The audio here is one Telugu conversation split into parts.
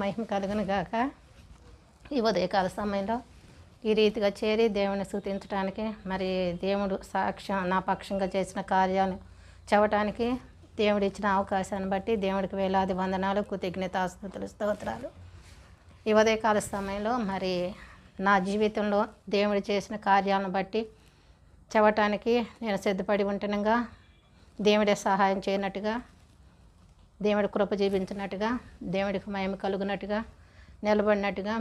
మహిమ కలుగును గాక. ఈ ఉదయకాల సమయంలో ఈ రీతిగా చేరి దేవుని స్థుతించడానికి మరి దేవుడు సాక్ష్యం నా పక్షంగా చేసిన కార్యాలు చెప్పటానికి దేవుడు ఇచ్చిన అవకాశాన్ని బట్టి దేవుడికి వేలాది వందనాలు కృతజ్ఞతాస్తుతులు స్తోత్రాలు. ఈ ఉదయకాల సమయంలో మరి నా జీవితంలో దేవుడు చేసిన కార్యాలను బట్టి చెప్పటానికి నేను సిద్ధపడి ఉంటునగా దేవుడే సహాయం చేయనట్టుగా దేవుడి కృప జీవించినట్టుగా దేవుడికి మయం కలుగునట్టుగా నిలబడినట్టుగా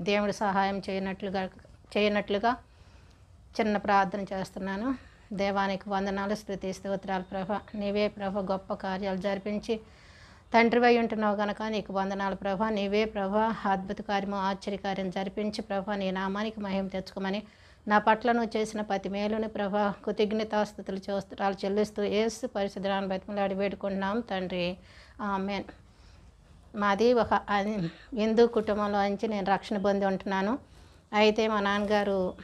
దేవుడి సహాయం చేయనట్లుగా చేయనట్లుగా చిన్న ప్రార్థన చేస్తున్నాను. దేవానికి వందనాలు స్థుతి స్తోత్రాలు ప్రభ. నీవే ప్రభ గొప్ప కార్యాలు జరిపించి తండ్రివై ఉంటున్నావు గనక నీకు వందనాలు ప్రభ. నీవే ప్రభ అద్భుత కార్యము ఆశ్చర్యకార్యం జరిపించి ప్రభ నీ నామానికి మహిమ తెచ్చుకోమని నా పట్ల నువ్వు చేసిన ప్రతి మేలుని ప్రభా కృతజ్ఞతాస్థుతులు చూస్తాలు చెల్లిస్తూ ఏసు పరిశుద్ధరాన్ని బతిమలాడి వేడుకుంటున్నాం తండ్రి. ఆమెన్. మాది ఒక హిందూ కుటుంబంలో నుంచి నేను రక్షణ పొంది ఉంటున్నాను. అయితే మా నాన్నగారు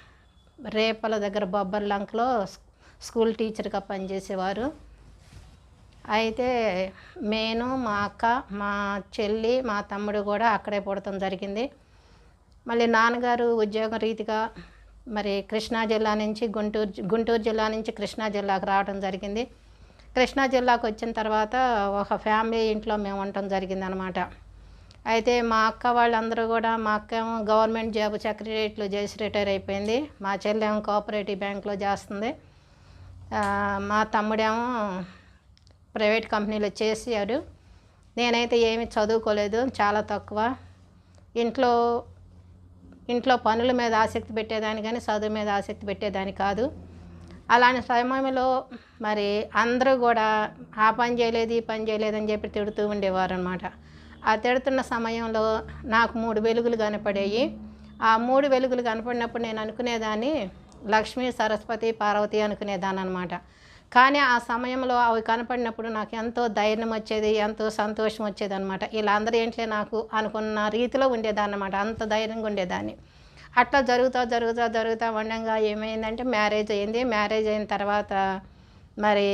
రేపల దగ్గర బొబ్బర్లంకలో స్- స్కూల్ టీచర్గా పనిచేసేవారు. అయితే నేను మా అక్క మా చెల్లి మా తమ్ముడు కూడా అక్కడే పుడటం జరిగింది. మళ్ళీ నాన్నగారు ఉద్యోగ రీతిగా మరి కృష్ణా జిల్లా నుంచి గుంటూరు గుంటూరు జిల్లా నుంచి కృష్ణా జిల్లాకు రావడం జరిగింది. కృష్ణా జిల్లాకు వచ్చిన తర్వాత ఒక ఫ్యామిలీ ఇంట్లో మేము ఉండటం జరిగింది అనమాట అయితే మా అక్క వాళ్ళందరూ కూడా మా అక్క ఏమో గవర్నమెంట్ జాబ్ సెక్రటరియట్లో చేసి రిటైర్ అయిపోయింది. మా చెల్లెమో కోఆపరేటివ్ బ్యాంక్లో చేస్తుంది. మా తమ్ముడేమో ప్రైవేట్ కంపెనీలో చేసాడు నేనైతే ఏమి చదువుకోలేదు చాలా తక్కువ. ఇంట్లో ఇంట్లో పనుల మీద ఆసక్తి పెట్టేదాన్ని కానీ చదువు మీద ఆసక్తి పెట్టేదాన్ని కాదు. అలాంటి సమయంలో మరి అందరూ కూడా ఆ పని చేయలేదు ఈ పని చేయలేదు అని చెప్పి తిడుతూ ఉండేవారు అనమాట ఆ తిడుతున్న సమయంలో నాకు మూడు వెలుగులు కనపడేవి ఆ మూడు వెలుగులు కనపడినప్పుడు నేను అనుకునేదాన్ని లక్ష్మి సరస్వతి పార్వతి అనుకునేదాన్ని అనమాట కానీ ఆ సమయంలో అవి కనపడినప్పుడు నాకు ఎంతో ధైర్యం వచ్చేది ఎంతో సంతోషం వచ్చేది అనమాట వీళ్ళందరూ ఏంట్లే నాకు అనుకున్న రీతిలో ఉండేదాన్ని అనమాట అంత ధైర్యంగా ఉండేదాన్ని. అట్లా జరుగుతా జరుగుతా జరుగుతా ఉండగా ఏమైందంటే మ్యారేజ్ అయింది. మ్యారేజ్ అయిన తర్వాత మరి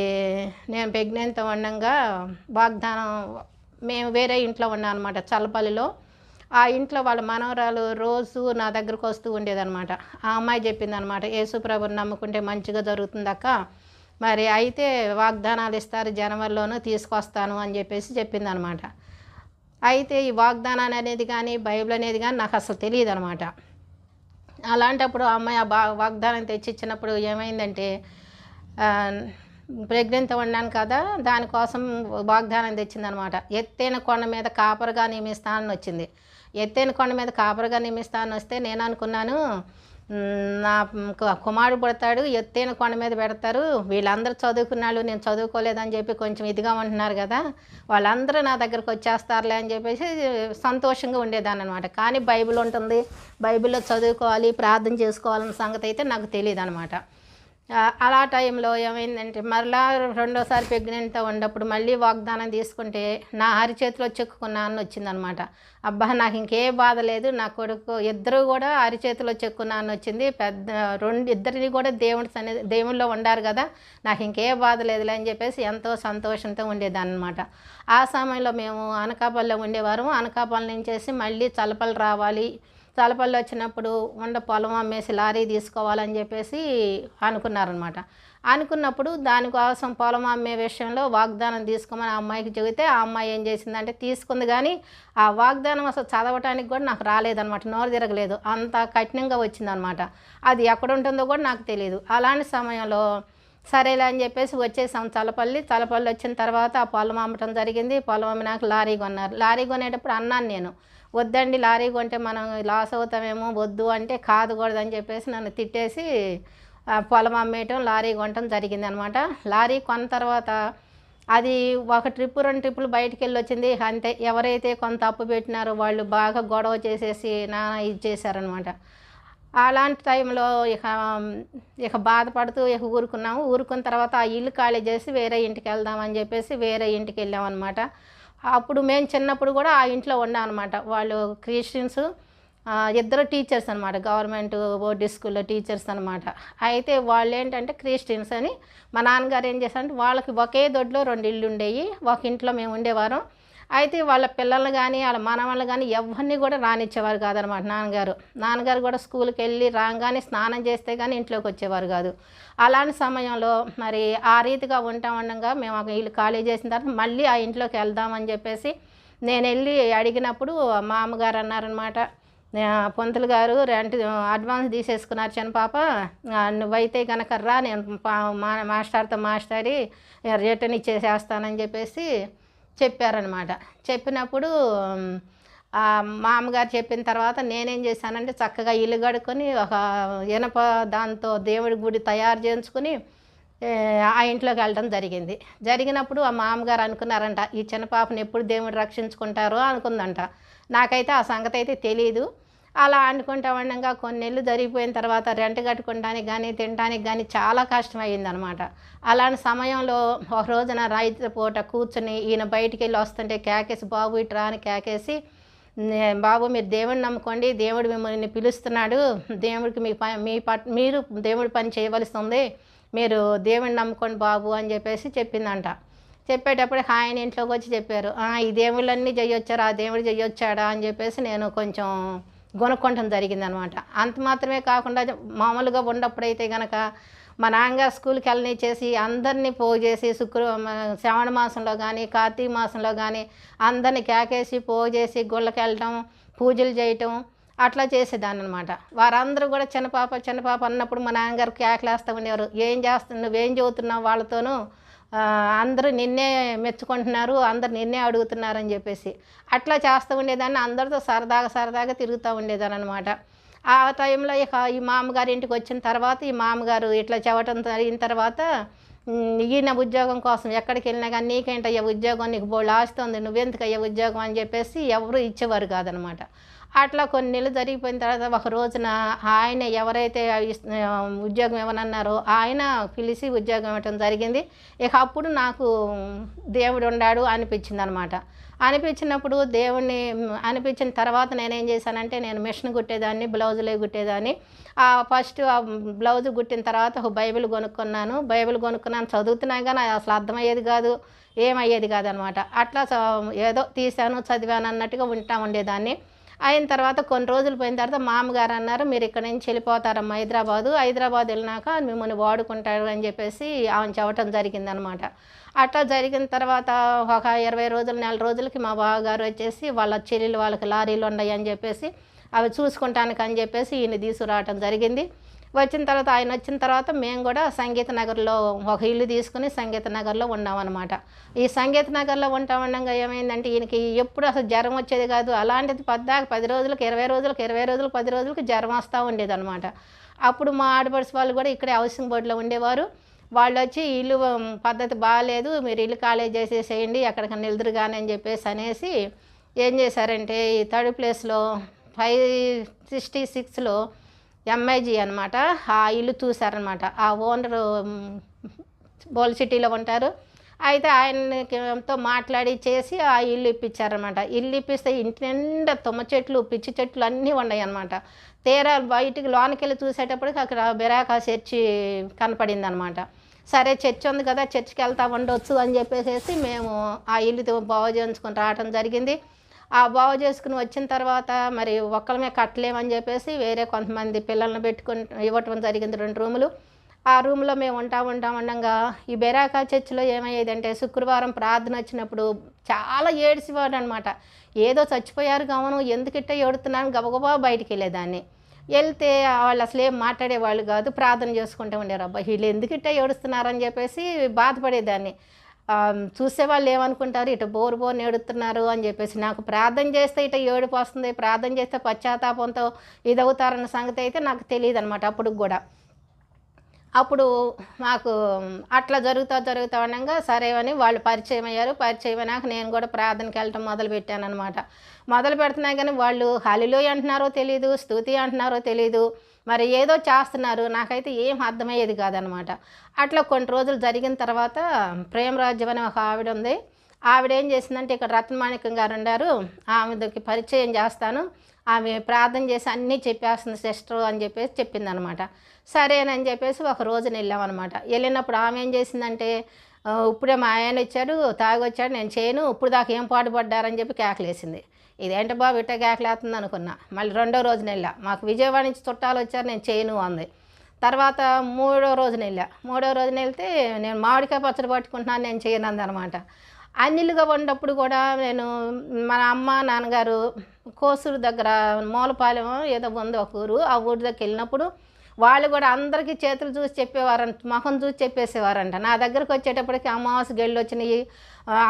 నేను ప్రెగ్నెంట్ ఉండగా వాగ్దానం మేము వేరే ఇంట్లో ఉన్నాం అనమాట చల్లపల్లిలో. ఆ ఇంట్లో వాళ్ళ మనవరాలు రోజు నా దగ్గరకు వస్తూ ఉండేదన్నమాట. ఆ అమ్మాయి చెప్పింది అనమాట యేసుప్రభుని నమ్ముకుంటే మంచిగా జరుగుతుందక్క. మరి అయితే వాగ్దానాలు ఇస్తారు జనవరిలోనూ తీసుకొస్తాను అని చెప్పేసి చెప్పింది అనమాట అయితే ఈ వాగ్దానాన్ని అనేది కానీ బైబిల్ అనేది కానీ నాకు అసలు తెలియదు అనమాట అలాంటప్పుడు అమ్మాయి ఆ బా వాగ్దానం తెచ్చి ఇచ్చినప్పుడు ఏమైందంటే ప్రెగ్నెంట్ ఉన్నాను కదా దానికోసం వాగ్దానం తెచ్చిందనమాట. ఎత్తైన కొండ మీద కాపరిగా నియమిస్తానని వచ్చింది. ఎత్తైన కొండ మీద కాపరుగా నియమిస్తానని వస్తే నేను అనుకున్నాను నా కుమారుడు పుడతాడు ఎత్తైన కొండ మీద పెడతారు. వీళ్ళందరూ చదువుకున్నాళ్ళు నేను చదువుకోలేదని చెప్పి కొంచెం ఇదిగా ఉంటున్నారు కదా. వాళ్ళందరూ నా దగ్గరకు వచ్చేస్తారులే అని చెప్పేసి సంతోషంగా ఉండేదాన్ని అనమాట కానీ బైబిల్ ఉంటుంది. బైబిల్లో చదువుకోవాలి ప్రార్థన చేసుకోవాలన్న సంగతి అయితే నాకు తెలియదు అనమాట అలా టైంలో ఏమైందంటే మరలా రెండోసారి ప్రెగ్నెంట్తో ఉన్నప్పుడు మళ్ళీ వాగ్దానం తీసుకుంటే నా అరిచేతిలో చెక్కుకున్నా అని వచ్చిందనమాట. అబ్బా నాకు ఇంకే బాధ లేదు నా కొడుకు ఇద్దరు కూడా అరిచేతిలో చెక్కున్నా అని వచ్చింది. పెద్ద రెండు ఇద్దరిని కూడా దేవుడి సన్నిధి దేవుళ్ళో ఉండారు కదా నాకు ఇంకే బాధ లేదులే అని చెప్పేసి ఎంతో సంతోషంతో ఉండేదన్నమాట. అనమాట ఆ సమయంలో మేము అనకాపల్లిలో ఉండేవారు. అనకాపల్లి నుంచేసి మళ్ళీ చలపలు రావాలి. తలపల్లి వచ్చినప్పుడు ఉండ పొలం అమ్మేసి లారీ తీసుకోవాలని చెప్పేసి అనుకున్నారనమాట. అనుకున్నప్పుడు దానికోసం పొలం అమ్మే విషయంలో వాగ్దానం తీసుకోమని ఆ అమ్మాయికి చెబితే ఆ అమ్మాయి ఏం చేసిందంటే తీసుకుంది కానీ ఆ వాగ్దానం అసలు చదవటానికి కూడా నాకు రాలేదనమాట నోరు తిరగలేదు. అంత కఠినంగా వచ్చిందనమాట. అది ఎక్కడ ఉంటుందో కూడా నాకు తెలియదు అలాంటి సమయంలో సరేలే అని చెప్పేసి వచ్చేసాం తలపల్లి. తలపల్లి వచ్చిన తర్వాత ఆ పొలం అమ్మటం జరిగింది. పొలం అమ్మినాక లారీ కొన్నారు. లారీ కొనేటప్పుడు అన్నాను నేను వద్దండి లారీ కొంటే మనం లాస్ అవుతామేమో వద్దు అంటే కాదు కూడదని చెప్పేసి నన్ను తిట్టేసి పొలం అమ్మేయటం లారీ కొనటం జరిగింది అనమాట లారీ కొన్న తర్వాత అది ఒక ట్రిప్ రెండు ట్రిప్పులు బయటికి వెళ్ళి వచ్చింది అంతే ఎవరైతే కొంత అప్పు పెట్టినారో వాళ్ళు బాగా గొడవ చేసేసి నానా ఇది చేశారనమాట. అలాంటి టైంలో ఇక ఇక బాధపడుతూ ఇక ఊరుకున్నాము. ఊరుకున్న తర్వాత ఆ ఇల్లు ఖాళీ చేసి వేరే ఇంటికి వెళ్దామని చెప్పేసి వేరే ఇంటికి వెళ్ళాం అనమాట అప్పుడు మేము చిన్నప్పుడు కూడా ఆ ఇంట్లో ఉన్నాం అనమాట వాళ్ళు క్రిస్టియన్స్ ఇద్దరు టీచర్స్ అనమాట గవర్నమెంట్ బోర్డు స్కూల్లో టీచర్స్ అనమాట అయితే వాళ్ళు ఏంటంటే క్రిస్టియన్స్ అని మా నాన్నగారు ఏం చేశారంటే వాళ్ళకి ఒకే దొడ్లో రెండు ఇల్లు ఉండేవి. ఒక ఇంట్లో మేము ఉండేవారం. అయితే వాళ్ళ పిల్లలు కానీ వాళ్ళ మనవాళ్ళు కానీ ఎవరిని కూడా రానిచ్చేవారు కాదనమాట నాన్నగారు. నాన్నగారు కూడా స్కూల్కి వెళ్ళి రాగానే స్నానం చేస్తే కానీ ఇంట్లోకి వచ్చేవారు కాదు. అలాంటి సమయంలో మరి ఆ రీతిగా ఉంటా ఉండగా మేము ఒక ఖాళీ చేసిన తర్వాత మళ్ళీ ఆ ఇంట్లోకి వెళ్దామని చెప్పేసి నేను వెళ్ళి అడిగినప్పుడు మా అమ్మగారు అన్నారనమాట పొంతులు గారు రెంట్ అడ్వాన్స్ తీసేసుకున్నారు చిన్న పాప నువ్వైతే కనుక రా నేను మా మాస్టర్తో మాస్టరి రిటర్న్ ఇచ్చేసేస్తానని చెప్పేసి చెప్పారనమాట. చెప్పినప్పుడు మామగారు మా అమ్మగారు చెప్పిన తర్వాత నేనేం చేశానంటే చక్కగా ఇల్లు కడుక్కొని ఒక ఇనప దాంతో దేవుడి గుడి తయారు చేయించుకుని ఆ ఇంట్లోకి వెళ్ళడం జరిగింది. జరిగినప్పుడు ఆ మామగారు అనుకున్నారంట ఈ చిన్న పాపను ఎప్పుడు దేవుడు రక్షించుకుంటారో అనుకుందంట. నాకైతే ఆ సంగతి అయితే తెలియదు అలా వండుకుంటా ఉండగా కొన్ని నెలలు జరిగిపోయిన తర్వాత రెంట్ కట్టుకోవడానికి కానీ తినడానికి కానీ చాలా కష్టం అయ్యిందనమాట అలాంటి సమయంలో ఒక రోజున రైతు పూట కూర్చుని ఈయన బయటికి వెళ్ళి వస్తుంటే కేకేసి బాబు ఇట్రా అని కేకేసి బాబు మీరు దేవుడిని నమ్ముకోండి దేవుడు మిమ్మల్ని పిలుస్తున్నాడు దేవుడికి మీ ప మీ పట్ మీరు దేవుడి పని చేయవలసి ఉంది మీరు దేవుడిని నమ్ముకోండి బాబు అని చెప్పేసి చెప్పిందంట. చెప్పేటప్పుడు ఆయన ఇంట్లోకి వచ్చి చెప్పారు ఈ దేవుళ్ళన్నీ చేయొచ్చారు ఆ దేవుడు చేయొచ్చాడా అని చెప్పేసి నేను కొంచెం కొనుక్కోవటం జరిగింది అనమాట అంత మాత్రమే కాకుండా మామూలుగా ఉన్నప్పుడైతే కనుక మా నాన్నగారు స్కూల్కి వెళ్ళనిచ్చేసి అందరినీ పోగు చేసి శుక్ర శ్రావణ మాసంలో కానీ కార్తీక మాసంలో కానీ అందరినీ కేకేసి పోగు చేసి గుళ్ళకి వెళ్ళటం పూజలు చేయటం అట్లా చేసేదాన్ని అనమాట వారందరూ కూడా చిన్నపాప చిన్నపాప అన్నప్పుడు మా నాన్నగారు కేకలేస్తూ ఉండేవారు ఏం చేస్తున్నావు నువ్వేం చదువుతున్నావు వాళ్ళతోనూ? అందరూ నిన్నే మెచ్చుకుంటున్నారు అందరు నిన్నే అడుగుతున్నారని చెప్పేసి. అట్లా చేస్తూ ఉండేదాన్ని అందరితో సరదాగా సరదాగా తిరుగుతూ ఉండేదాన్ని అనమాట ఆ టైంలో ఇక ఈ మామగారి ఇంటికి వచ్చిన తర్వాత ఈ మామగారు ఇట్లా చెవటం జరిగిన తర్వాత ఈయన ఉద్యోగం కోసం ఎక్కడికి వెళ్ళినా కానీ నీకేంటయ్యా ఉద్యోగం? నీకు బోళ్ళు ఆస్తుంది నువ్వెందుకయ్యా ఉద్యోగం? అని చెప్పేసి ఎవరు ఇచ్చేవారు కాదనమాట అట్లా కొన్ని నెలలు జరిగిపోయిన తర్వాత ఒక రోజున ఆయన ఎవరైతే ఉద్యోగం ఇవ్వనన్నారో ఆయన పిలిచి ఉద్యోగం ఇవ్వటం జరిగింది. ఇక అప్పుడు నాకు దేవుడు ఉన్నాడు అనిపించింది అనమాట అనిపించినప్పుడు దేవుణ్ణి అనిపించిన తర్వాత నేనేం చేశానంటే నేను మిషన్ కుట్టేదాన్ని బ్లౌజులే కుట్టేదాన్ని. ఆ ఫస్ట్ ఆ బ్లౌజ్ కుట్టిన తర్వాత ఒక బైబిల్ కొనుక్కున్నాను. బైబిల్ కొనుక్కున్నాను. చదువుతున్నా కానీ అసలు అర్థమయ్యేది కాదు ఏమయ్యేది కాదనమాట. అట్లా ఏదో తీశాను చదివాను అన్నట్టుగా ఉంటా ఉండేదాన్ని. అయిన తర్వాత కొన్ని రోజులు పోయిన తర్వాత మామగారు అన్నారు మీరు ఇక్కడ నుంచి వెళ్ళిపోతారమ్మా హైదరాబాదు హైదరాబాద్ వెళ్ళినాక మిమ్మల్ని వాడుకుంటారు అని చెప్పేసి ఆమె చెప్పటం జరిగిందనమాట. అట్లా జరిగిన తర్వాత ఒక ఇరవై రోజులు నెల రోజులకి మా బావగారు వచ్చేసి వాళ్ళ చెల్లెలు వాళ్ళకి లారీలు ఉన్నాయి అని చెప్పేసి అవి చూసుకుంటానికి అని చెప్పేసి ఈయన తీసుకురావటం జరిగింది. వచ్చిన తర్వాత ఆయన వచ్చిన తర్వాత మేము కూడా సంగీత నగర్లో ఒక ఇల్లు తీసుకుని సంగీత నగర్లో ఉన్నామన్నమాట ఈ సంగీత నగర్లో ఉంటా ఉండగా ఏమైందంటే ఈయనకి ఎప్పుడు అసలు జ్వరం వచ్చేది కాదు. అలాంటిది పద్దాక పది రోజులకు ఇరవై రోజులకు ఇరవై రోజులకు పది రోజులకు జ్వరం వస్తూ ఉండేది అనమాట అప్పుడు మా ఆడపడుచు వాళ్ళు కూడా ఇక్కడే హౌసింగ్ బోర్డులో ఉండేవారు. వాళ్ళు వచ్చి ఇల్లు పద్ధతి బాగాలేదు మీరు ఇల్లు ఖాళీ చేసేసేయండి ఎక్కడికైనా నిలుదురు కానీ అని చెప్పేసి అనేసి ఏం చేశారంటే ఈ థర్డ్ ప్లేస్లో ఫైవ్ సిక్స్టీ సిక్స్లో ఎంఐజీ అనమాట ఆ ఇల్లు చూశారనమాట ఆ ఓనరు బోల్ సిటీలో ఉంటారు. అయితే ఆయనతో మాట్లాడి చేసి ఆ ఇల్లు ఇప్పించారనమాట ఇల్లు ఇప్పిస్తే ఇంటి నిండా తుమ్మ చెట్లు పిచ్చి చెట్లు అన్నీ ఉన్నాయి అనమాట తీరా బయటికి లోనికి వెళ్ళి చూసేటప్పటికి అక్కడ బెరాకా చర్చి కనపడింది అనమాట సరే చర్చి ఉంది కదా చర్చికి వెళ్తా ఉండొచ్చు అని చెప్పేసి మేము ఆ ఇల్లు బాగు చేయించుకొని రావటం జరిగింది. ఆ బాగు చేసుకుని వచ్చిన తర్వాత మరి ఒక్కలమే కట్టలేమని చెప్పేసి వేరే కొంతమంది పిల్లల్ని పెట్టుకుని ఇవ్వటం జరిగింది రెండు రూములు. ఆ రూమ్లో మేము ఉంటా ఉంటా ఉండగా ఈ బెరాకా చర్చిలో ఏమయ్యేదంటే శుక్రవారం ప్రార్థన వచ్చినప్పుడు చాలా ఏడ్చివాడు అనమాట ఏదో చచ్చిపోయారు కావును ఎందుకిట్ట ఏడుతున్నాను గబగబా బయటికి వెళ్ళేదాన్ని. వెళ్తే వాళ్ళు అసలు ఏం మాట్లాడేవాళ్ళు కాదు ప్రార్థన చేసుకుంటూ ఉండేవారు. అబ్బా వీళ్ళు ఎందుకిట్ట ఏడుస్తున్నారని చెప్పేసి బాధపడేదాన్ని. చూసేవాళ్ళు ఏమనుకుంటారు? ఇటు బోరు బోర్ని ఏడుతున్నారు అని చెప్పేసి. నాకు ప్రార్థన చేస్తే ఇట ఏడుపు వస్తుంది ప్రార్థన చేస్తే పశ్చాత్తాపంతో ఇదవుతారన్న సంగతి అయితే నాకు తెలియదు అనమాట అప్పుడు కూడా. అప్పుడు మాకు అట్లా జరుగుతా జరుగుతా ఉండగా సరే అని వాళ్ళు పరిచయం అయ్యారు. పరిచయం అయినాక నేను కూడా ప్రార్థనకి వెళ్ళటం మొదలు పెట్టాను అనమాట మొదలు పెడుతున్నా కానీ వాళ్ళు హలిలో అంటున్నారో తెలియదు స్థుతి అంటున్నారో తెలియదు మరి ఏదో చేస్తున్నారు. నాకైతే ఏం అర్థమయ్యేది కాదనమాట. అట్లా కొన్ని రోజులు జరిగిన తర్వాత ప్రేమరాజ్యం అనే ఒక ఆవిడ ఉంది. ఆవిడ ఏం చేసిందంటే ఇక్కడ రత్నమాణికం గారు ఉన్నారు ఆమెకి పరిచయం చేస్తాను. ఆమె ప్రార్థన చేసి అన్నీ చెప్పేస్తుంది సిస్టర్ అని చెప్పేసి చెప్పిందనమాట. సరేనని చెప్పేసి ఒక రోజున వెళ్ళామన్నమాట వెళ్ళినప్పుడు ఆమె ఏం చేసిందంటే ఇప్పుడే మా ఆయన వచ్చాడు తాగొచ్చాడు నేను చేయను ఇప్పుడు దాకా ఏం పాటుపడ్డారని చెప్పి కేకలేసింది. ఇదేంటి బాబు ఇట్ట గ్యాక్లేస్తుంది అనుకున్నా. మళ్ళీ రెండో రోజున వెళ్ళా. మాకు విజయవాడ నుంచి చుట్టాలు వచ్చారు నేను చేయను అంది. తర్వాత మూడో రోజున వెళ్ళా. మూడో రోజున వెళ్తే నేను మామిడికాయ పచ్చడి పట్టుకుంటున్నాను నేను చేయను అనమాట అన్నిలుగా ఉన్నప్పుడు కూడా నేను మన అమ్మ నాన్నగారు కోసూరు దగ్గర మూలపాలెం ఏదో ఉంది ఒక ఊరు. ఆ ఊరి దగ్గర వెళ్ళినప్పుడు వాళ్ళు కూడా అందరికీ చేతులు చూసి చెప్పేవారంట మొహం చూసి చెప్పేసేవారంట. నా దగ్గరకు వచ్చేటప్పటికి అమావాస్య గెళ్ళు వచ్చినాయి.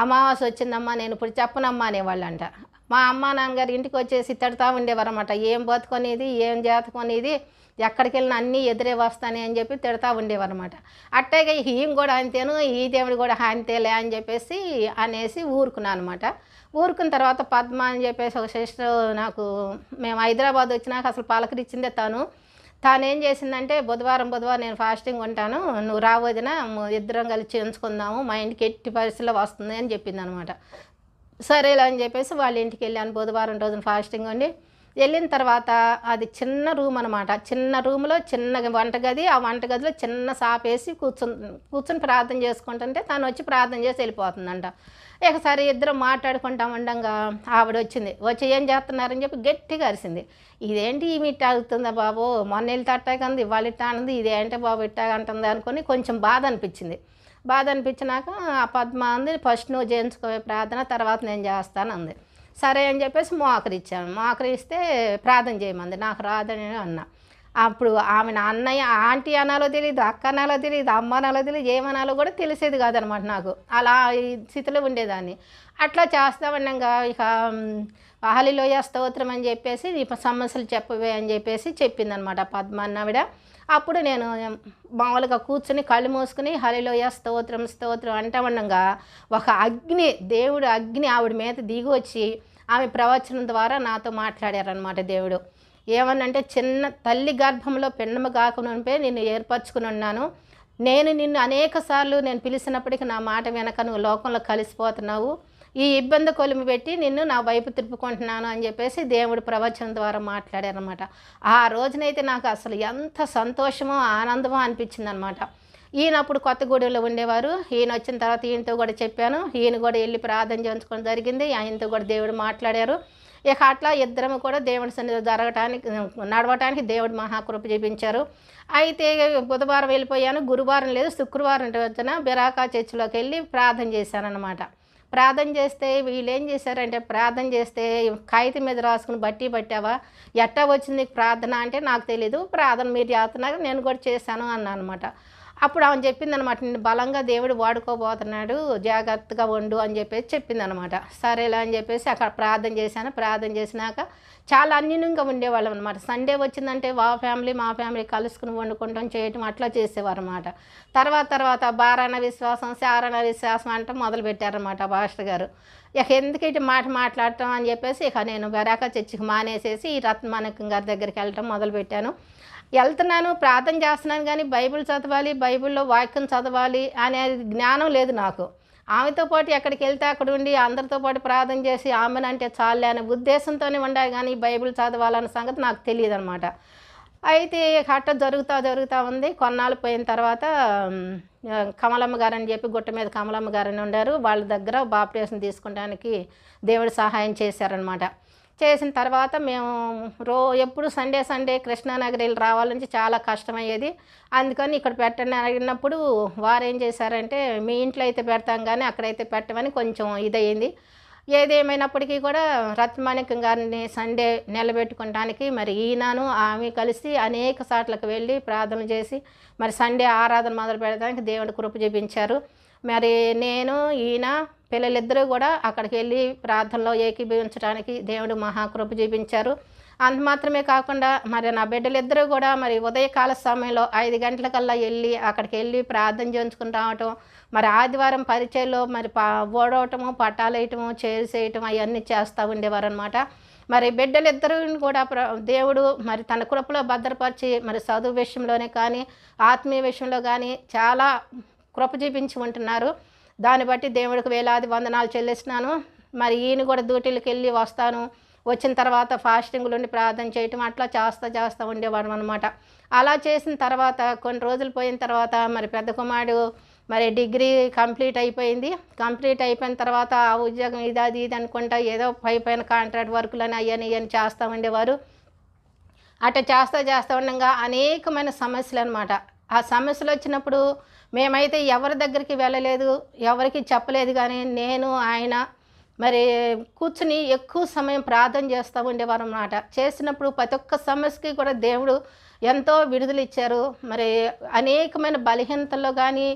అమావాస్య వచ్చిందమ్మా నేను ఇప్పుడు చెప్పనమ్మా అనేవాళ్ళంట. మా అమ్మ నాన్నగారు ఇంటికి వచ్చేసి తిడతా ఉండేవారన్నమాట. ఏం బతుకొనేది ఏం జాతకొనేది ఎక్కడికి వెళ్ళినా అన్నీ ఎదురే వస్తానే అని చెప్పి తిడతా ఉండేవారన్నమాట. అట్టాగే ఈయన కూడా అంతేను ఈ దేవుడు కూడా అంతేలే అని చెప్పేసి అనేసి ఊరుకున్నాను అనమాట ఊరుకున్న తర్వాత పద్మ అని చెప్పేసి ఒక సిస్టర్ నాకు మేము హైదరాబాద్ వచ్చినాక అసలు పలకరించిందే తను. తాను ఏం చేసిందంటే బుధవారం బుధవారం నేను ఫాస్టింగ్ ఉంటాను నువ్వు రావదిన ఇద్దరం కలిసి చేయించుకుందాము మా ఇంటికి ఎట్టి పరిస్థితిలో వస్తుంది అని చెప్పింది అనమాట సరేలే అని చెప్పేసి వాళ్ళ ఇంటికి వెళ్ళాను. బుధవారం రోజున ఫాస్టింగ్ ఉండి వెళ్ళిన తర్వాత అది చిన్న రూమ్ అనమాట చిన్న రూమ్లో చిన్న వంటగది ఆ వంటగదిలో చిన్న సాపేసి కూర్చుని కూర్చుని ప్రార్థన చేసుకుంటుంటే తను వచ్చి ప్రార్థన చేసి వెళ్ళిపోతుందంట. ఇక సరే ఇద్దరం మాట్లాడుకుంటా ఉండంగా ఆవిడ వచ్చింది. వచ్చి ఏం చేస్తున్నారని చెప్పి గట్టిగా అరిసింది. ఇదేంటి ఈమె ఇట్టా అవుతుందా బాబు? మొన్న వెళ్తే కంది ఇవాళ ఇట్టా అంది ఇదేంటి బాబు ఇట్టా అంటుంది అనుకొని కొంచెం బాధ అనిపించింది. బాధ అనిపించినాక ఆ పద్మ అంది. ఫస్ట్ నువ్వు చేయించుకోవే ప్రార్థన తర్వాత నేను చేస్తాను అంది. సరే అని చెప్పేసి మోకరి ఇచ్చాను. మోకరి ఇస్తే ప్రార్థన చేయమంది. నాకు రాదని అన్నా. అప్పుడు ఆమె అన్నయ్య ఆంటీ అనాలో తెలియదు అక్క అనాలో తెలియదు అమ్మ అనాలో తెలియదు ఏమనాలో కూడా తెలిసేది కాదనమాట నాకు. అలా ఈ స్థితిలో ఉండేదాన్ని. అట్లా చేస్తా ఇక హలిలోయ స్తోత్రం అని చెప్పేసి సమస్యలు చెప్పవే అని చెప్పేసి చెప్పిందనమాట పద్మ అన్నవిడ అప్పుడు నేను మామూలుగా కూర్చుని కళ్ళు మూసుకుని హలిలోయ స్తోత్రం స్తోత్రం అంటా ఉండగా ఒక అగ్ని దేవుడు అగ్ని ఆవిడ మీద దిగి వచ్చి ఆమె ప్రవచనం ద్వారా నాతో మాట్లాడారనమాట దేవుడు. ఏమనంటే చిన్న తల్లి గర్భంలో పెన్నమ కాకనుంపే నిన్ను ఏర్పరచుకుని ఉన్నాను. నేను నిన్ను అనేక సార్లు నేను పిలిచినప్పటికీ నా మాట వెనక నువ్వు లోకంలో కలిసిపోతున్నావు. ఈ ఇబ్బంది కొలిమి పెట్టి నిన్ను నా వైపు తిప్పుకుంటున్నాను అని చెప్పేసి దేవుడు ప్రవచనం ద్వారా మాట్లాడారనమాట ఆ రోజునైతే నాకు అసలు ఎంత సంతోషమో ఆనందమో అనిపించిందనమాట ఈయన అప్పుడు కొత్తగూడెంలో ఉండేవారు. ఈయన వచ్చిన తర్వాత ఈయనతో కూడా చెప్పాను. ఈయన కూడా వెళ్ళి ప్రార్థన చేయించుకోవడం జరిగింది. ఆయనతో కూడా దేవుడు మాట్లాడారు. ఇక అట్లా ఇద్దరము కూడా దేవుడి సన్నిధి జరగటానికి నడవటానికి దేవుడు మహాకృప చూపించారు. అయితే బుధవారం వెళ్ళిపోయాను. గురువారం లేదు శుక్రవారం రోజున బిరాకా చర్చిలోకి వెళ్ళి ప్రార్థన చేశానన్నమాట ప్రార్థన చేస్తే వీళ్ళు ఏం చేశారంటే ప్రార్థన చేస్తే కాగితం మీద రాసుకుని బట్టి పట్టావా? ఎట్టా వచ్చింది ప్రార్థన అంటే నాకు తెలీదు. ప్రార్థన మీరు చేస్తున్నారు నేను కూడా చేశాను అన్నమాట అనమాట అప్పుడు ఆమె చెప్పింది అనమాట నేను బలంగా దేవుడు వాడుకోబోతున్నాడు జాగ్రత్తగా వండు అని చెప్పేసి చెప్పింది అనమాట సరేలే అని చెప్పేసి అక్కడ ప్రార్థన చేశాను. ప్రార్థన చేసినాక చాలా అన్యూన్యంగా ఉండేవాళ్ళం అనమాట సండే వచ్చిందంటే మా ఫ్యామిలీ మా ఫ్యామిలీ కలుసుకుని వండుకుంటాం చేయటం అట్లా చేసేవారు అనమాట తర్వాత తర్వాత బారాణ విశ్వాసం శారణ విశ్వాసం అంటే మొదలు పెట్టారనమాట పాస్టర్ గారు. ఇక ఎందుకు ఇటు మాట మాట్లాడటం అని చెప్పేసి ఇక నేను బెరాక చర్చికి మానేసేసి ఈ రత్నమాణిక్యం గారి దగ్గరికి వెళ్ళటం మొదలుపెట్టాను. వెళ్తున్నాను ప్రార్థన చేస్తున్నాను కానీ బైబిల్ చదవాలి బైబిల్లో వాక్యం చదవాలి అనే జ్ఞానం లేదు నాకు. ఆమెతో పాటు ఎక్కడికి వెళ్తే అక్కడ ఉండి అందరితో పాటు ప్రార్థన చేసి ఆమెను అంటే చాలే అనే ఉద్దేశంతోనే ఉండాలి కానీ బైబిల్ చదవాలన్న సంగతి నాకు తెలియదు అనమాట అయితే కట్ట జరుగుతూ జరుగుతూ ఉంది. కొన్నాళ్ళు పోయిన తర్వాత కమలమ్మ గారు అని చెప్పి గుట్ట మీద కమలమ్మ గారు అని ఉండారు. వాళ్ళ దగ్గర బాప్టేషన్ తీసుకుంటానికి దేవుడు సహాయం చేశారనమాట చేసిన తర్వాత మేము రో ఎప్పుడు సండే సండే కృష్ణానగర్ వెళ్ళి రావాలని చాలా కష్టమయ్యేది. అందుకని ఇక్కడ పెట్టండి అడిగినప్పుడు వారు ఏం చేశారంటే మీ ఇంట్లో అయితే పెడతాం కానీ అక్కడైతే పెట్టమని కొంచెం ఇదయ్యింది ఏదేమైనప్పటికీ కూడా రత్మాణికం గారిని సండే నిలబెట్టుకోవడానికి మరి ఈయనను ఆమె కలిసి అనేక సాట్లకు వెళ్ళి ప్రార్థన చేసి మరి సండే ఆరాధన మొదలు పెడడానికి దేవుడి కృప చూపించారు. మరి నేను ఈయన పిల్లలిద్దరూ కూడా అక్కడికి వెళ్ళి ప్రార్థనలో ఏకీభవించడానికి దేవుడు మహాకృప చూపించారు. అంత మాత్రమే కాకుండా మరి నా బిడ్డలిద్దరూ కూడా మరి ఉదయకాల సమయంలో ఐదు గంటలకల్లా వెళ్ళి అక్కడికి వెళ్ళి ప్రార్థన చేయించుకుని రావటం మరి ఆదివారం పరిచయలో మరి పా ఓడవటము పట్టాలు వేయటము చేరు చేయటం అవన్నీ చేస్తూ ఉండేవారు అనమాట మరి బిడ్డలిద్దరూ కూడా ప్ర- దేవుడు మరి తన కృపలో భద్రపరిచి మరి చదువు విషయంలోనే కానీ ఆత్మీయ విషయంలో కానీ చాలా కృప ఉంటున్నారు దాన్ని బట్టి దేవుడికి వేలాది వందనాలు చెల్లిస్తున్నాను. మరి ఈయన కూడా డ్యూటీలకు వెళ్ళి వస్తాను. వచ్చిన తర్వాత ఫాస్టింగ్లు ఉండి ప్రార్థన చేయటం అట్లా చేస్తా చేస్తూ ఉండేవాడు అనమాట అలా చేసిన తర్వాత కొన్ని రోజులు పోయిన తర్వాత మరి పెద్ద కుమారుడు మరి డిగ్రీ కంప్లీట్ అయిపోయింది. కంప్లీట్ అయిపోయిన తర్వాత ఆ ఉద్యోగం ఇది అది ఇది అనుకుంటా ఏదో పై పైన కాంట్రాక్ట్ వర్కులని అయ్యని ఇవన్నీ చేస్తూ ఉండేవారు. అట్లా చేస్తా చేస్తూ ఉండగా అనేకమైన సమస్యలు అనమాట ఆ సమస్యలు వచ్చినప్పుడు మేమైతే ఎవరి దగ్గరికి వెళ్ళలేదు ఎవరికి చెప్పలేదు కానీ నేను ఆయన మరి కూర్చుని ఎక్కువ సమయం ప్రార్థన చేస్తూ ఉండేవారు అన్నమాట. చేసినప్పుడు ప్రతి ఒక్క సమస్యకి కూడా దేవుడు ఎంతో విడుదల ఇచ్చారు. మరి అనేకమైన బలహీనతల్లో కానీ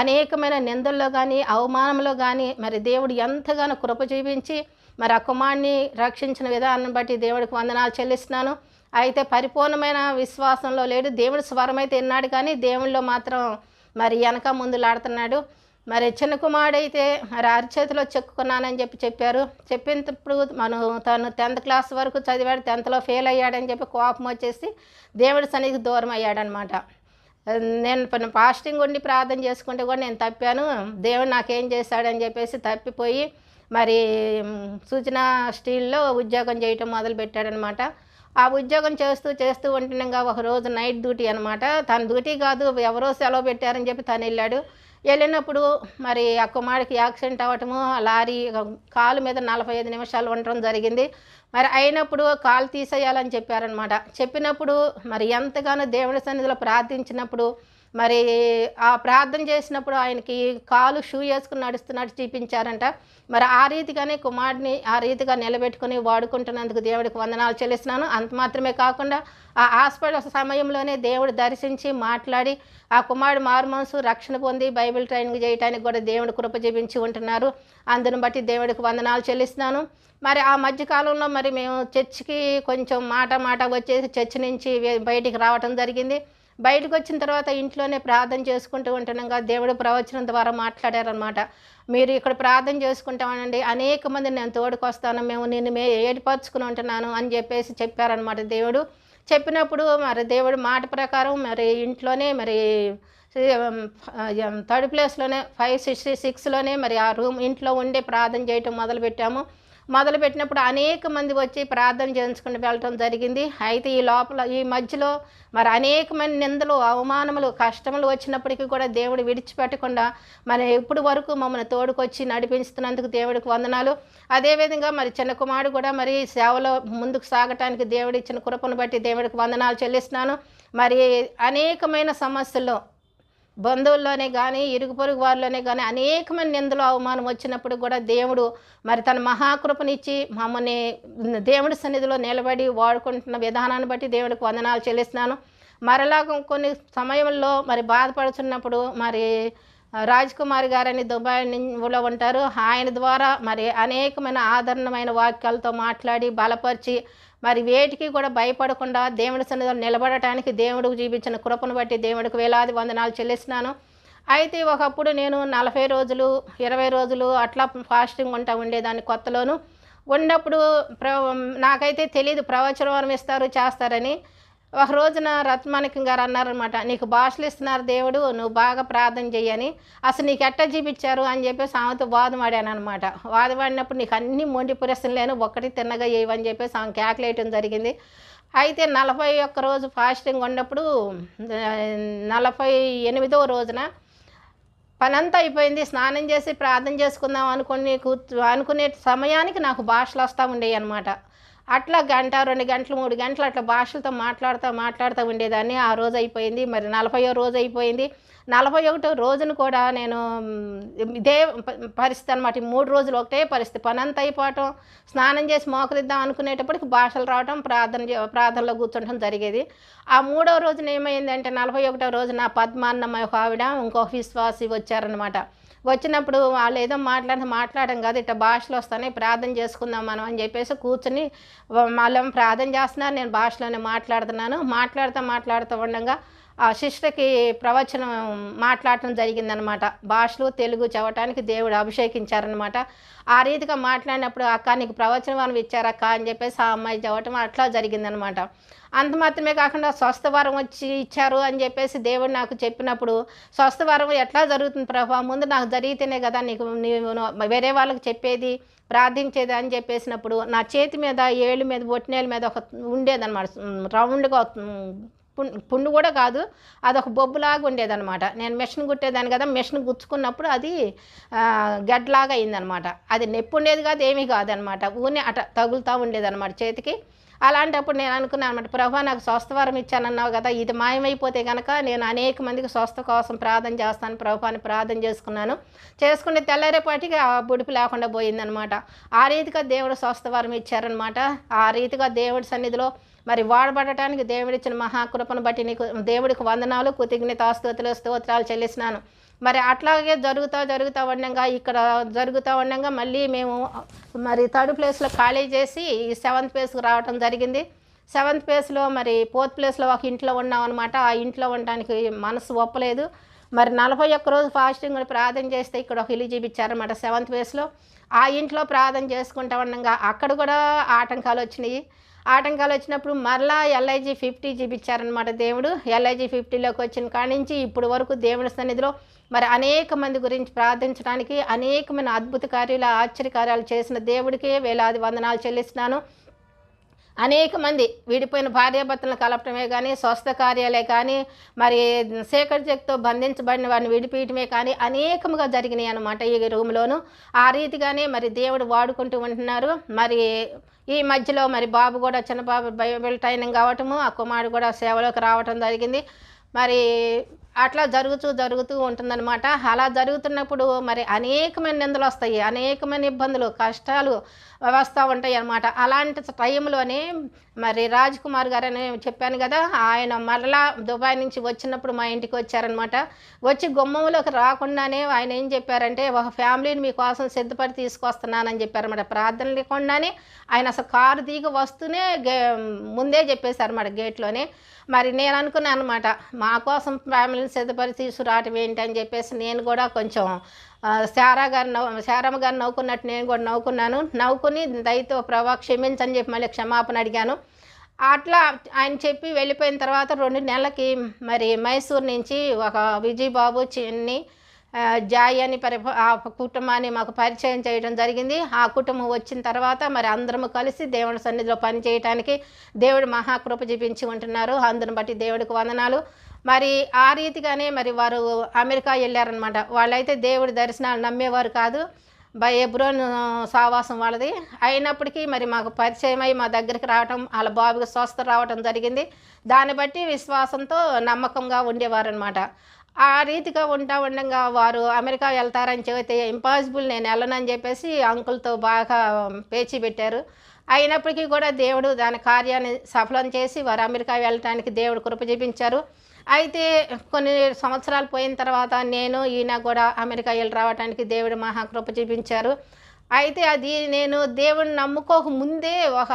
అనేకమైన నిందల్లో కానీ అవమానంలో కానీ మరి దేవుడు ఎంతగానో కృప చూపించి మరి ఆ కుమారుని రక్షించిన విధానం బట్టి దేవుడికి వందనాలు చెల్లిస్తున్నాను. అయితే పరిపూర్ణమైన విశ్వాసంలో లేడు. దేవుడి స్వరం అయితే విన్నాడు కానీ దేవుళ్ళు మాత్రం మరి వెనక ముందులాడుతున్నాడు. మరి చిన్న కుమారుడైతే మరి అరిచేతిలో చెక్కుకున్నానని చెప్పి చెప్పారు. చెప్పినప్పుడు మనం తను టెన్త్ క్లాస్ వరకు చదివాడు టెన్త్లో ఫెయిల్ అయ్యాడని చెప్పి కోపం వచ్చేసి దేవుడి సన్నిధికి దూరం అయ్యాడనమాట నేను ఫాస్టింగ్ ఉండి ప్రార్థన చేసుకుంటే కూడా నేను తప్పాను. దేవుడు నాకేం చేశాడని చెప్పేసి తప్పిపోయి మరి సూచన స్టీల్లో ఉద్యోగం చేయటం మొదలుపెట్టాడనమాట ఆ ఉద్యోగం చేస్తూ చేస్తూ ఉంటుండగా ఒక రోజు నైట్ డ్యూటీ అనమాట తన డ్యూటీ కాదు ఎవరో సెలవు పెట్టారని చెప్పి తను వెళ్ళాడు. వెళ్ళినప్పుడు మరి ఆ కుమారుడికి యాక్సిడెంట్ అవ్వటము ఆ లారీ కాలు మీద నలభై ఐదు నిమిషాలు ఉండటం జరిగింది. మరి అయినప్పుడు కాలు తీసేయాలని చెప్పారనమాట చెప్పినప్పుడు మరి ఎంతగానో దేవుడి సన్నిధిలో ప్రార్థించినప్పుడు మరి ఆ ప్రార్థన చేసినప్పుడు ఆయనకి కాలు షూ వేసుకుని నడుస్తున్నట్టు చూపించారంట. మరి ఆ రీతిగానే కుమారుడిని ఆ రీతిగా నిలబెట్టుకుని వాడుకుంటున్నందుకు దేవుడికి వందనాలు చెల్లిస్తున్నాను. అంత మాత్రమే కాకుండా ఆ హాస్పిటల్ సమయంలోనే దేవుడు దర్శించి మాట్లాడి ఆ కుమారుడు మారుమనసు రక్షణ పొంది బైబిల్ ట్రైనింగ్ చేయడానికి కూడా దేవుడు కృప చూపించి ఉంటున్నారు. అందును బట్టి దేవుడికి వందనాలు చెల్లిస్తున్నాను. మరి ఆ మధ్యకాలంలో మరి మేము చర్చికి కొంచెం మాట మాట వచ్చేసి చర్చి నుంచి బయటికి రావటం జరిగింది. బయటకు వచ్చిన తర్వాత ఇంట్లోనే ప్రార్థన చేసుకుంటూ ఉంటుండగా దేవుడు ప్రవచనం ద్వారా మాట్లాడారనమాట మీరు ఇక్కడ ప్రార్థన చేసుకుంటామనండి. అనేక మంది నేను తోడుకొస్తాను. మేము నిన్ను మే ఏడిపరుచుకుని ఉంటున్నాను అని చెప్పేసి చెప్పారనమాట దేవుడు. చెప్పినప్పుడు మరి దేవుడు మాట ప్రకారం మరి ఇంట్లోనే మరి థర్డ్ ప్లేస్లోనే ఫైవ్ సిక్స్ సిక్స్లోనే మరి ఆ రూమ్ ఇంట్లో ఉండే ప్రార్థన చేయటం మొదలుపెట్టాము. మొదలుపెట్టినప్పుడు అనేక మంది వచ్చి ప్రార్థన చేయించుకుని వెళ్ళటం జరిగింది. అయితే ఈ లోపల ఈ మధ్యలో మరి అనేకమైన నిందలు అవమానములు కష్టములు వచ్చినప్పటికీ కూడా దేవుడు విడిచిపెట్టకుండా మన ఇప్పుడు వరకు మమ్మల్ని తోడుకొచ్చి నడిపిస్తున్నందుకు దేవుడికి వందనాలు. అదేవిధంగా మరి చిన్న కుమారుడు కూడా మరి సేవలో ముందుకు సాగటానికి దేవుడు ఇచ్చిన కృపను బట్టి దేవుడికి వందనాలు చెల్లిస్తున్నాను. మరి అనేకమైన సమస్యల్లో బంధువుల్లోనే కానీ ఇరుగు పొరుగు వారిలోనే కానీ అనేకమైన నిందలు అవమానం వచ్చినప్పుడు కూడా దేవుడు మరి తన మహాకృపనిచ్చి మమ్మల్ని దేవుడి సన్నిధిలో నిలబడి వాడుకుంటున్న విధానాన్ని బట్టి దేవుడికి వందనాలు చెల్లిస్తున్నాను. మరలా కొన్ని సమయంలో మరి బాధపడుతున్నప్పుడు మరి రాజ్ కుమార్ గారని దుబాయ్లో ఉంటారు. ఆయన ద్వారా మరి అనేకమైన ఆదరణమైన వాక్యాలతో మాట్లాడి బలపరిచి మరి వేటికి కూడా భయపడకుండా దేవుడి సన్నిధిలో నిలబడటానికి దేవుడికి చూపించిన కృపను బట్టి దేవుడికి వేలాది వందనాలు చెల్లిస్తున్నాను. అయితే ఒకప్పుడు నేను నలభై రోజులు ఇరవై రోజులు అట్లా ఫాస్టింగ్ ఉంటా ఉండేదాన్ని కొత్తలోను. ఉన్నప్పుడు ప్ర నాకైతే తెలియదు ప్రవచనం ఇస్తారు చేస్తారని. ఒక రోజున రత్మానికం గారు అన్నారనమాట నీకు భాషలు ఇస్తున్నారు దేవుడు నువ్వు బాగా ప్రార్థన చెయ్యని అసలు నీకు ఎట్ట చూపించారు అని చెప్పేసి ఆమెతో వాదమాడాను అనమాట వాదమాడినప్పుడు నీకు అన్ని మొండి లేను ఒక్కటి తిన్నగా చేయవని చెప్పేసి ఆమె కేకలేయటం జరిగింది. అయితే నలభై ఒక్క రోజు ఫాస్టింగ్ ఉన్నప్పుడు నలభై ఎనిమిదవ రోజున పనంతా అయిపోయింది స్నానం చేసి ప్రార్థన చేసుకుందాం అనుకుని కూర్చు అనుకునే సమయానికి నాకు భాషలు వస్తూ ఉండేవి అనమాట అట్లా గంట రెండు గంటలు మూడు గంటలు అట్లా భాషలతో మాట్లాడుతూ మాట్లాడుతూ ఉండేదాన్ని. ఆ రోజు అయిపోయింది. మరి నలభైయో రోజు అయిపోయింది. నలభై ఒకటో రోజును కూడా నేను ఇదే పరిస్థితి అనమాట మూడు రోజులు ఒకటే పరిస్థితి. పనంతా అయిపోవటం స్నానం చేసి మోకరిద్దాం అనుకునేటప్పటికి భాషలు రావటం ప్రార్థన ప్రార్థనలో కూర్చుంటం జరిగేది. ఆ మూడో రోజున ఏమైందంటే నలభై ఒకటో రోజు నా పద్మాన్నమ్మ ఒక ఆవిడ ఇంకొక విశ్వాసి వచ్చారనమాట వచ్చినప్పుడు వాళ్ళు ఏదో మాట్లాడి మాట్లాడడం కాదు ఇట్లా భాషలు వస్తానే ప్రార్థన చేసుకుందాం మనం అని చెప్పేసి కూర్చుని మళ్ళీ ప్రార్థన చేస్తున్నారు. నేను భాషలోనే మాట్లాడుతున్నాను. మాట్లాడుతూ మాట్లాడుతూ ఉండగా ఆ సిస్టర్కి ప్రవచనం మాట్లాడటం జరిగిందనమాట భాషలు తెలుగు చదవటానికి దేవుడు అభిషేకించారనమాట ఆ రీతిగా మాట్లాడినప్పుడు అక్క నీకు ప్రవచనం అని ఇచ్చారక్క అని చెప్పేసి ఆ అమ్మాయి చదవటం అట్లా జరిగిందనమాట అంత మాత్రమే కాకుండా స్వస్థ వరం వచ్చి ఇచ్చారు అని చెప్పేసి దేవుడు నాకు చెప్పినప్పుడు స్వస్థ వరం ఎట్లా జరుగుతుంది ప్రభా? ముందు నాకు జరిగితేనే కదా నీకు నీవు వేరే వాళ్ళకి చెప్పేది ప్రార్థించేది అని చెప్పేసినప్పుడు నా చేతి మీద ఏళ్ళు మీద బొట్టినేల మీద ఒక ఉండేదన్నమాట. రౌండ్గా పుండు పుండు కూడా కాదు. అదొక బొబ్బులాగా ఉండేదనమాట నేను మిషన్ కుట్టేదాన్ని కదా మిషన్ గుచ్చుకున్నప్పుడు అది ఆ, గడ్లాగా అయిందనమాట అది నొప్పి ఉండేది కాదు ఏమీ కాదనమాట ఊనే అట తగులుతూ ఉండేదనమాట చేతికి. అలాంటప్పుడు నేను అనుకున్నాను అనమాట ప్రభా నాకు స్వస్థవరం ఇచ్చానన్నావు కదా ఇది మాయమైపోతే కనుక నేను అనేక మందికి స్వస్థ కోసం ప్రార్థన చేస్తాను ప్రభాని ప్రార్థన చేసుకున్నాను. చేసుకునే తెల్లారేపాటికి ఆ బుడిపి లేకుండా పోయిందనమాట ఆ రీతిగా దేవుడు స్వస్థవరం ఇచ్చారనమాట ఆ రీతిగా దేవుడి సన్నిధిలో మరి వాడబడటానికి దేవుడిచ్చిన మహాకృపను బట్టి నీకు దేవుడికి వందనాలు కృతజ్ఞతాస్తుతులు స్తోత్రాలు చెల్లిస్తున్నాను. మరి అట్లాగే జరుగుతూ జరుగుతూ ఉండగా ఇక్కడ జరుగుతూ ఉండగా మళ్ళీ మేము మరి థర్డ్ ప్లేస్లో ఖాళీ చేసి ఈ సెవెంత్ ప్లేస్కి రావడం జరిగింది. సెవెంత్ ప్లేస్లో మరి ఫోర్త్ ప్లేస్లో ఒక ఇంట్లో ఉన్నాం అనమాట ఆ ఇంట్లో ఉండడానికి మనసు ఒప్పలేదు. మరి నలభై ఒక్క రోజు ఫాస్టింగ్ కూడా ప్రార్థన చేస్తే ఇక్కడ ఒక ఇల్లు చూపించారనమాట సెవెంత్ ప్లేస్లో. ఆ ఇంట్లో ప్రార్థన చేసుకుంటా ఉండగా అక్కడ కూడా ఆటంకాలు వచ్చినాయి. ఆటంకాలు వచ్చినప్పుడు మరలా ఎల్ఐజీ ఫిఫ్టీ చూపించారనమాట దేవుడు. ఎల్ఐజీ ఫిఫ్టీలోకి వచ్చిన కాడి నుంచి ఇప్పుడు వరకు దేవుని సన్నిధిలో మరి అనేక మంది గురించి ప్రార్థించడానికి అనేకమైన అద్భుత కార్యాలు ఆశ్చర్యకార్యాలు చేసిన దేవుడికే వేలాది వందనాలు చెల్లిస్తున్నాను. అనేక మంది విడిపోయిన భార్యాభర్తలను కలపటమే కానీ స్వస్థ కార్యాలే కానీ మరి సేకర్ చెక్తో బంధించబడిన వారిని విడిపించడమే కానీ అనేకముగా జరిగినాయి అనమాట ఈ రూమ్లోను. ఆ రీతిగానే మరి దేవుడు వాడుకుంటూ ఉంటున్నారు. మరి ఈ మధ్యలో మరి బాబు కూడా చిన్న బాబు బైబిల్ ట్రైనింగ్ కావటము ఆ కుమారుడు కూడా సేవలోకి రావటం జరిగింది. మరి అట్లా జరుగుతూ జరుగుతూ ఉంటుందన్నమాట. అలా జరుగుతున్నప్పుడు మరి అనేకమైన నిందలు వస్తాయి అనేకమైన ఇబ్బందులు కష్టాలు వస్తూ ఉంటాయి అన్నమాట అలాంటి టైంలోనే మరి రాజ్ కుమార్ గారు అని చెప్పాను కదా ఆయన మరలా దుబాయ్ నుంచి వచ్చినప్పుడు మా ఇంటికి వచ్చారనమాట వచ్చి గుమ్మంలోకి రాకుండానే ఆయన ఏం చెప్పారంటే ఒక ఫ్యామిలీని మీకోసం సిద్ధపడి తీసుకొస్తున్నానని చెప్పారన్నమాట. ప్రార్థన లేకుండానే ఆయన అసలు కారు దిగి వస్తూనే గే ముందే చెప్పేశారన్నమాట గేట్లోనే. మరి నేను అనుకున్నాను అనమాట మా కోసం ఫ్యామిలీని సిద్ధపడి తీసుకురావటం ఏంటి? అని చెప్పేసి నేను కూడా కొంచెం శారా గారు నవ్వు శారమ్మ గారు నవ్వుకున్నట్టు నేను కూడా నవ్వుకున్నాను. నవ్వుకుని దయతో ప్రభా క్షమించని చెప్పి మళ్ళీ క్షమాపణ అడిగాను. అట్లా ఆయన చెప్పి వెళ్ళిపోయిన తర్వాత రెండు నెలలకి మరి మైసూర్ నుంచి ఒక విజయ్ బాబు చిన్ని జాయ్ అని పరి ఆ కుటుంబాన్ని మాకు పరిచయం చేయడం జరిగింది. ఆ కుటుంబం వచ్చిన తర్వాత మరి అందరము కలిసి దేవుడి సన్నిధిలో పని చేయటానికి దేవుడు మహాకృప చూపించి ఉంటున్నారు. అందుని బట్టి దేవుడికి వందనాలు. మరి ఆ రీతిగానే మరి వారు అమెరికా వెళ్ళారనమాట వాళ్ళైతే దేవుడి దర్శనాలు నమ్మేవారు కాదు. బై ఎబ్రోన్ సావాసం వాళ్ళది. అయినప్పటికీ మరి మాకు పరిచయం అయి మా దగ్గరికి రావటం వాళ్ళ బాబుకి స్వస్థ రావటం జరిగింది. దాన్ని బట్టి విశ్వాసంతో నమ్మకంగా ఉండేవారనమాట ఆ రీతిగా ఉంటా ఉండగా వారు అమెరికా వెళ్తారని చెబితే ఇంపాసిబుల్ నేను వెళ్ళనని చెప్పేసి అంకుల్తో బాగా పేచి పెట్టారు. అయినప్పటికీ కూడా దేవుడు దాని కార్యాన్ని సఫలం చేసి వారు అమెరికా వెళ్ళటానికి దేవుడు కృప చూపించారు. అయితే కొన్ని సంవత్సరాలు పోయిన తర్వాత నేను ఈయన కూడా అమెరికా వెళ్ళి రావడానికి దేవుడు మహాకృప చూపించారు. అయితే అది నేను దేవుడిని నమ్ముకోక ముందే ఒక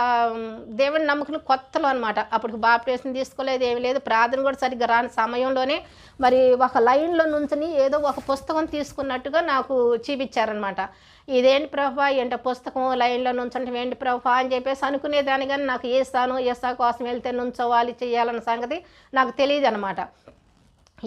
దేవుని నమ్ముకుని కొత్తలో అనమాట అప్పుడు బాప్టేషన్ తీసుకోలేదు ఏమి లేదు. ప్రార్థన కూడా సరిగ్గా రాని సమయంలోనే మరి ఒక లైన్లో నుంచుని ఏదో ఒక పుస్తకం తీసుకున్నట్టుగా నాకు చూపించారనమాట ఇదేంటి ప్రభా ఏంట పుస్తకం లైన్లో నుంచంటే ఏంటి ప్రభా అని చెప్పేసి అనుకునేదాన్ని కానీ నాకు ఏస్తాను ఏసా కోసం వెళ్తే నుంచోవాలి చేయాలన్న సంగతి నాకు తెలియదు అనమాట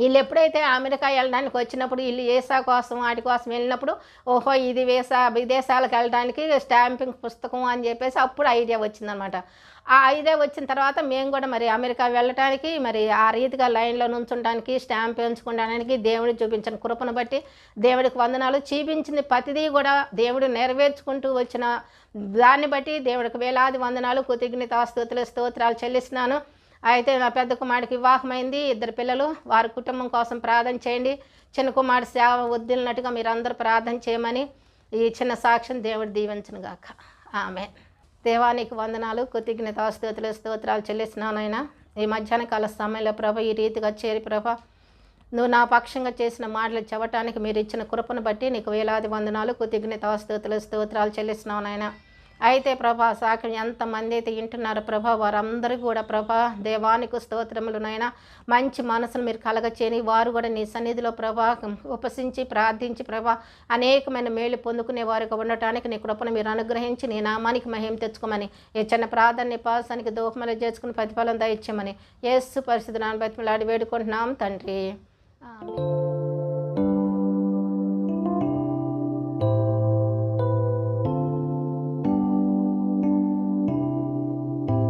వీళ్ళు ఎప్పుడైతే అమెరికా వెళ్ళడానికి వచ్చినప్పుడు వీళ్ళు ఏసా కోసం వాటి కోసం వెళ్ళినప్పుడు ఓహో ఇది వేసా విదేశాలకు వెళ్ళడానికి స్టాంపింగ్ పుస్తకం అని చెప్పేసి అప్పుడు ఐడియా వచ్చిందనమాట. ఆ ఐడియా వచ్చిన తర్వాత మేము కూడా మరి అమెరికా వెళ్ళటానికి మరి ఆ రీతిగా లైన్లో నుంచుంటానికి స్టాంప్ ఎంచుకోవడానికి దేవుడు చూపించిన కృపను బట్టి దేవుడికి వందనాలు చూపించింది ప్రతిదీ కూడా దేవుడు నెరవేర్చుకుంటూ వచ్చిన దాన్ని బట్టి దేవుడికి వేలాది వందనాలు కృతజ్ఞత స్తోత్రాలు చెల్లిస్తున్నాను. అయితే నా పెద్ద కుమారుడికి వివాహమైంది. ఇద్దరు పిల్లలు వారి కుటుంబం కోసం ప్రార్థన చేయండి. చిన్న కుమారుడు సేవ వద్దిలినట్టుగా మీరందరూ ప్రార్థన చేయమని ఈ చిన్న సాక్ష్యం దేవుడు దీవించను గాక. ఆమె దేవానికి వందనాలు కృతజ్ఞత స్తోత్రులు స్తోత్రాలు చెల్లిస్తున్నానైనా ఈ మధ్యాహ్న కాల సమయంలో ప్రభ ఈ రీతిగా చేరి ప్రభ నువ్వు నా పక్షంగా చేసిన మాటలు చెప్పటానికి మీరు ఇచ్చిన కృపను బట్టి నీకు వేలాది వందనాలు కృతజ్ఞత స్తోత్రులు స్తోత్రాలు చెల్లిస్తున్నావు నాయన. అయితే ప్రభా సాకి ఎంతమంది అయితే వింటున్నారు ప్రభా వారందరూ కూడా ప్రభా దేవానికి స్తోత్రములునైనా మంచి మనసును మీరు కలగచేని వారు కూడా నీ సన్నిధిలో ప్రభా ఉపసించి ప్రార్థించి ప్రభా అనేకమైన మేలు పొందుకునే వారికి ఉండటానికి నీ కృపను మీరు అనుగ్రహించి నీ నామానికి మహిమ తెచ్చుకోమని. ఏ చిన్న ప్రార్థన పాసానికి దోహమలు చేసుకుని ప్రతిఫలం దయచేయమని. ఏసు పరిస్థితి నాన్న బతిమలాడి వేడుకుంటున్నాం తండ్రి.